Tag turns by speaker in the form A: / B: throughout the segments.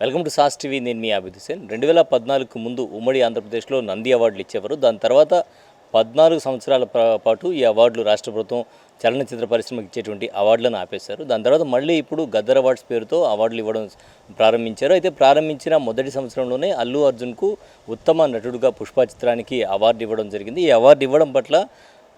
A: Welcome to sauce TV. నేను మీ అభిద్ హుసేన్ రెండు వేల పద్నాలుగుకు ముందు ఉమ్మడి ఆంధ్రప్రదేశ్లో నంది అవార్డులు ఇచ్చేవారు. దాని తర్వాత పద్నాలుగు సంవత్సరాల పాటు ఈ అవార్డులు రాష్ట్ర ప్రభుత్వం చలనచిత్ర పరిశ్రమకి ఇచ్చేటువంటి అవార్డులను ఆపేశారు. దాని తర్వాత మళ్ళీ ఇప్పుడు గద్దర్ అవార్డ్స్ పేరుతో అవార్డులు ఇవ్వడం ప్రారంభించారు. అయితే ప్రారంభించిన మొదటి సంవత్సరంలోనే అల్లు అర్జున్కు ఉత్తమ నటుడుగా పుష్ప చిత్రానికి అవార్డు ఇవ్వడం జరిగింది. ఈ అవార్డు ఇవ్వడం పట్ల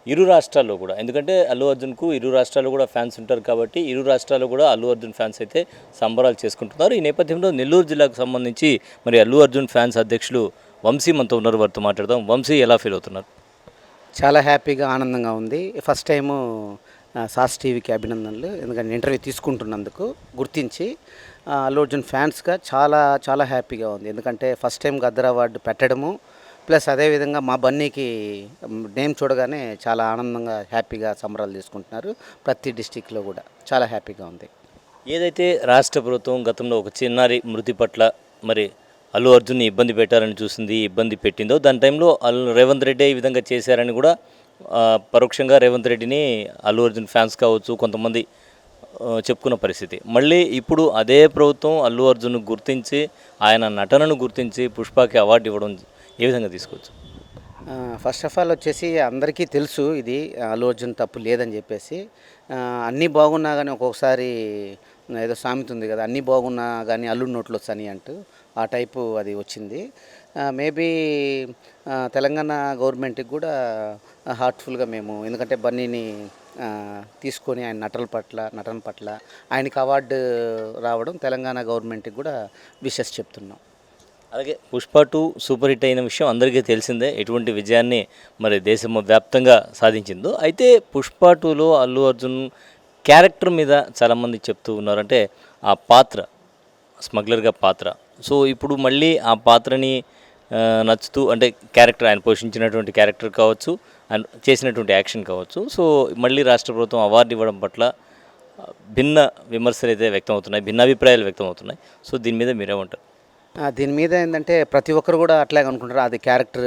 A: ఇరు రాష్ట్రాల్లో కూడా. ఎందుకంటే అల్లు అర్జున్కు ఇరు రాష్ట్రాల్లో కూడా ఫ్యాన్స్ ఉంటారు కాబట్టి ఇరు రాష్ట్రాల్లో కూడా అల్లు అర్జున్ ఫ్యాన్స్ అయితే సంబరాలు చేసుకుంటున్నారు. ఈ నేపథ్యంలో నెల్లూరు జిల్లాకు సంబంధించి మరి అల్లు అర్జున్ ఫ్యాన్స్ అధ్యక్షులు వంశీ మనతో ఉన్నారు. వారితో మాట్లాడదాం. వంశీ ఎలా ఫీల్ అవుతున్నారు?
B: చాలా హ్యాపీగా ఆనందంగా ఉంది. ఫస్ట్ టైము సాస్ టీవీకి అభినందనలు. ఎందుకంటే ఇంటర్వ్యూ తీసుకుంటున్నందుకు గుర్తించి అల్లు అర్జున్ ఫ్యాన్స్గా చాలా చాలా హ్యాపీగా ఉంది. ఎందుకంటే ఫస్ట్ టైం గద్దర్ అవార్డు పెట్టడము ప్లస్ అదేవిధంగా మా బన్నీకి నేమ్ చూడగానే చాలా ఆనందంగా హ్యాపీగా సంబరాలు తీసుకుంటున్నారు ప్రతి డిస్టిక్లో కూడా చాలా హ్యాపీగా ఉంది.
A: ఏదైతే రాష్ట్ర ప్రభుత్వం గతంలో ఒక చిన్నారి మృతి పట్ల మరి అల్లు అర్జున్ని ఇబ్బంది పెట్టారని చూసింది ఇబ్బంది పెట్టిందో దాని టైంలో అల్లు రేవంత్ రెడ్డి ఈ విధంగా చేశారని కూడా పరోక్షంగా రేవంత్ రెడ్డిని అల్లు అర్జున్ ఫ్యాన్స్ కావచ్చు కొంతమంది చెప్పుకున్న పరిస్థితి. మళ్ళీ ఇప్పుడు అదే ప్రభుత్వం అల్లు అర్జున్ గుర్తించి ఆయన నటనను గుర్తించి పుష్పకి అవార్డు ఇవ్వడం ఏ విధంగా తీసుకోవచ్చు?
B: ఫస్ట్ ఆఫ్ ఆల్ వచ్చేసి అందరికీ తెలుసు ఇది అల్లు అర్జున్ తప్పు లేదని చెప్పేసి. అన్నీ బాగున్నా కానీ ఒక్కొక్కసారి ఏదో సామెత ఉంది కదా అన్నీ బాగున్నా కానీ అల్లుడు నోట్లు వచ్చని అంటూ ఆ టైపు అది వచ్చింది. మేబీ తెలంగాణ గవర్నమెంట్కి కూడా హార్ట్ఫుల్గా మేము ఎందుకంటే బన్నీని తీసుకొని ఆయన నటన పట్ల నటన పట్ల ఆయనకి అవార్డు రావడం తెలంగాణ గవర్నమెంట్కి కూడా విషెస్ చెప్తున్నాం.
A: అలాగే పుష్ప టూ సూపర్ హిట్ అయిన విషయం అందరికీ తెలిసిందే ఎటువంటి విజయాన్ని మరి దేశం వ్యాప్తంగా సాధించిందో. అయితే పుష్ప టూలో అల్లు అర్జున్ క్యారెక్టర్ మీద చాలామంది చెప్తూ ఉన్నారంటే ఆ పాత్ర స్మగ్లర్గా పాత్ర. సో ఇప్పుడు మళ్ళీ ఆ పాత్రని నచ్చుతూ అంటే క్యారెక్టర్ ఆయన పోషించినటువంటి క్యారెక్టర్ కావచ్చు అండ్ చేసినటువంటి యాక్షన్ కావచ్చు. సో మళ్ళీ రాష్ట్ర ప్రభుత్వం అవార్డు ఇవ్వడం పట్ల భిన్న విమర్శలు అయితే వ్యక్తం అవుతున్నాయి భిన్న అభిప్రాయాలు వ్యక్తం అవుతున్నాయి సో దీని మీద మీరేమంటారు
B: దీని మీద ఏంటంటే ప్రతి ఒక్కరు కూడా అట్లాగే అనుకుంటారు. అది క్యారెక్టర్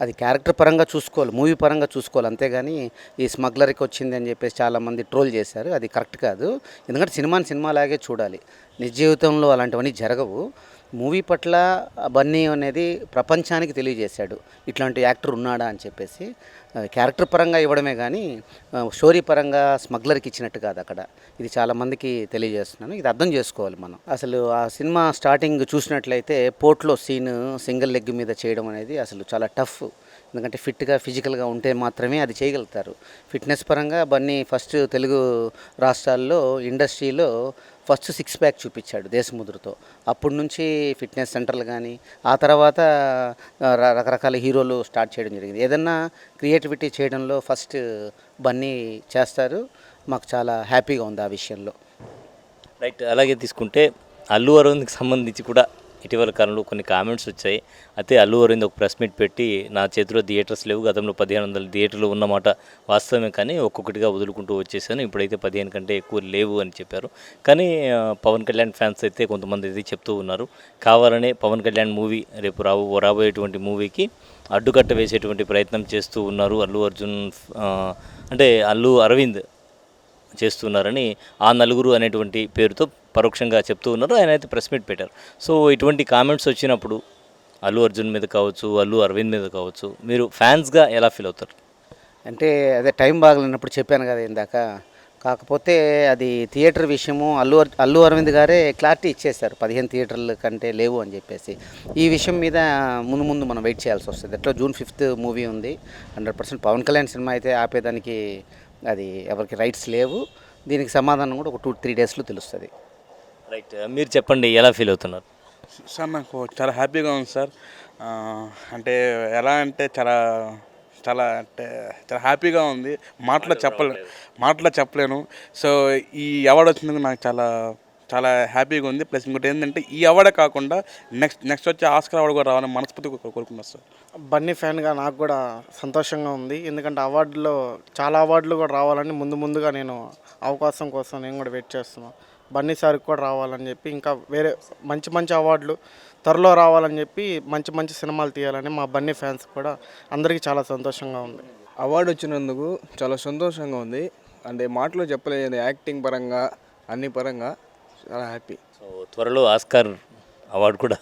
B: అది క్యారెక్టర్ పరంగా చూసుకోవాలి మూవీ పరంగా చూసుకోవాలి. అంతేగాని ఈ స్మగ్లర్కి వచ్చింది అని చెప్పేసి చాలామంది ట్రోల్ చేశారు. అది కరెక్ట్ కాదు. ఎందుకంటే సినిమాని సినిమాలాగే చూడాలి. నిజ జీవితంలో అలాంటివన్నీ జరగవు. మూవీ పట్ల బన్నీ అనేది ప్రపంచానికి తెలియజేశాడు. ఇట్లాంటి యాక్టర్ ఉన్నాడా అని చెప్పేసి క్యారెక్టర్ పరంగా ఇవ్వడమే కానీ స్టోరీ పరంగా స్మగ్లర్కి ఇచ్చినట్టు కాదు అక్కడ. ఇది చాలామందికి తెలియజేస్తున్నాను. ఇది అర్థం చేసుకోవాలి మనం. అసలు ఆ సినిమా స్టార్టింగ్ చూసినట్లయితే పోర్ట్లో సీన్ సింగిల్ లెగ్ మీద చేయడం అనేది అసలు చాలా టఫ్. ఎందుకంటే ఫిట్గా ఫిజికల్గా ఉంటే మాత్రమే అది చేయగలుగుతారు. ఫిట్నెస్ పరంగా బన్నీ ఫస్ట్ తెలుగు రాష్ట్రాల్లో ఇండస్ట్రీలో ఫస్ట్ సిక్స్ ప్యాక్ చూపించాడు దేశముద్రతో. అప్పటి నుంచి ఫిట్నెస్ సెంటర్లు కానీ ఆ తర్వాత రకరకాల హీరోలు స్టార్ట్ చేయడం జరిగింది. ఏదన్నా క్రియేటివిటీ చేయడంలో ఫస్ట్ బన్నీ చేస్తారు. మాకు చాలా హ్యాపీగా ఉంది ఆ విషయంలో.
A: రైట్ అలాగే తీసుకుంటే అల్లు అరవింద్కి సంబంధించి కూడా ఇటీవల కాలంలో కొన్ని కామెంట్స్ వచ్చాయి. అయితే అల్లు అరవింద్ ఒక ప్రెస్ మీట్ పెట్టి నా చేతిలో థియేటర్స్ లేవు గతంలో పదిహేను వందల థియేటర్లు ఉన్నమాట వాస్తవమే కానీ ఒక్కొక్కటిగా వదులుకుంటూ వచ్చేసాను. ఇప్పుడైతే పదిహేను కంటే ఎక్కువ లేవు అని చెప్పారు. కానీ పవన్ కళ్యాణ్ ఫ్యాన్స్ అయితే కొంతమంది అయితే చెప్తూ ఉన్నారు. కావాలనే పవన్ కళ్యాణ్ మూవీ రేపు రాబో రాబోయేటువంటి మూవీకి అడ్డుకట్ట వేసేటువంటి ప్రయత్నం చేస్తూ ఉన్నారు అల్లు అర్జున్ అంటే అల్లు అరవింద్ చేస్తున్నారని ఆ నలుగురు అనేటువంటి పేరుతో పరోక్షంగా చెప్తూ ఉన్నారు. ఆయన అయితే ప్రెస్ మీట్ పెట్టారు. సో ఇటువంటి కామెంట్స్ వచ్చినప్పుడు అల్లు అర్జున్ మీద కావచ్చు అల్లు అరవింద్ మీద కావచ్చు మీరు ఫ్యాన్స్గా ఎలా ఫీల్ అవుతారు?
B: అంటే అదే టైం బాగలేనప్పుడు చెప్పాను కదా ఇందాక. కాకపోతే అది థియేటర్ విషయము అల్లు అల్లు అరవింద్ గారే క్లారిటీ ఇచ్చేశారు. పదిహేను థియేటర్ల కంటే లేవు అని చెప్పేసి. ఈ విషయం మీద ముందు ముందు మనం వెయిట్ చేయాల్సి వస్తుంది. ఎట్లా జూన్ ఫిఫ్త్ మూవీ ఉంది. Hundred percent Pawan Kalyan cinema అయితే ఆపేదానికి అది ఎవరికి రైట్స్ లేవు. దీనికి సమాధానం కూడా ఒక టూ త్రీ డేస్లో తెలుస్తుంది.
A: రైట్. మీరు చెప్పండి ఎలా ఫీల్ అవుతున్నారు?
C: సార్ నాకు చాలా హ్యాపీగా ఉంది సార్. అంటే ఎలా అంటే చాలా చాలా అంటే చాలా హ్యాపీగా ఉంది. మాటలో చెప్పలే మాటలో చెప్పలేను. సో ఈ అవార్డు వచ్చినందుకు నాకు చాలా చాలా హ్యాపీగా ఉంది. ప్లస్ ఇంకోటి ఏంటంటే ఈ అవార్డే కాకుండా నెక్స్ట్ నెక్స్ట్ వచ్చే ఆస్కర్ అవార్డు కూడా రావాలని మనస్ఫూర్తిగా కో- కోరుకున్నాను సార్.
D: బన్నీ ఫ్యాన్గా నాకు కూడా సంతోషంగా ఉంది. ఎందుకంటే అవార్డులో చాలా అవార్డులు కూడా రావాలని ముందు ముందుగా నేను అవకాశం కోసం నేను కూడా వెయిట్ చేస్తున్నాను బన్నీ సార్కి కూడా రావాలని చెప్పి ఇంకా వేరే మంచి మంచి అవార్డులు త్వరలో రావాలని చెప్పి మంచి మంచి సినిమాలు తీయాలని మా బన్నీ ఫ్యాన్స్ కూడా అందరికీ చాలా సంతోషంగా ఉంది.
E: అవార్డు వచ్చినందుకు చాలా సంతోషంగా ఉంది. అంటే మాటలో చెప్పలేదు యాక్టింగ్ పరంగా అన్ని పరంగా చాలా హ్యాపీ.
A: సో త్వరలో ఆస్కార్ అవార్డు కూడా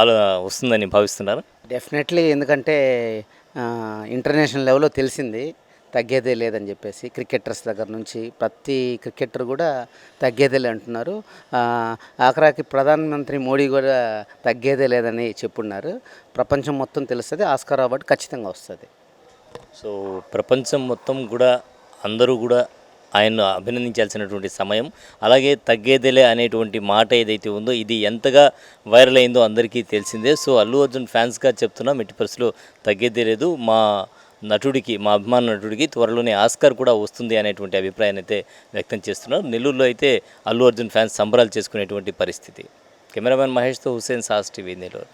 A: ఆలో వస్తుందని భావిస్తున్నారు?
B: డెఫినెట్లీ ఎందుకంటే ఇంటర్నేషనల్ లెవెల్లో తెలిసింది. తగ్గేదే లేదని చెప్పేసి క్రికెటర్స్ దగ్గర నుంచి ప్రతి క్రికెటర్ కూడా తగ్గేదేలే అంటున్నారు. ఆఖరాకి ప్రధానమంత్రి మోడీ కూడా తగ్గేదే లేదని చెప్పున్నారు. ప్రపంచం మొత్తం తెలుస్తుంది ఆస్కార్ అవార్డు ఖచ్చితంగా వస్తుంది.
A: సో ప్రపంచం మొత్తం కూడా అందరూ కూడా ఆయన్ను అభినందించాల్సినటువంటి సమయం అలాగే తగ్గేదేలే అనేటువంటి మాట ఏదైతే ఉందో ఇది ఎంతగా వైరల్ అయిందో అందరికీ తెలిసిందే. సో అల్లు అర్జున్ ఫ్యాన్స్గా చెప్తున్నా ఎట్టి తగ్గేదే లేదు. మా నటుడికి మా అభిమాన నటుడికి త్వరలోనే ఆస్కార్ కూడా వస్తుంది అనేటువంటి అభిప్రాయాన్ని అయితే వ్యక్తం చేస్తున్నారు. నెల్లూరులో అయితే అల్లు అర్జున్ ఫ్యాన్స్ సంబరాలు చేసుకునేటువంటి పరిస్థితి. కెమెరామెన్ మహేష్తో హుసేన్ సాస్ టీవీ నెల్లూరు.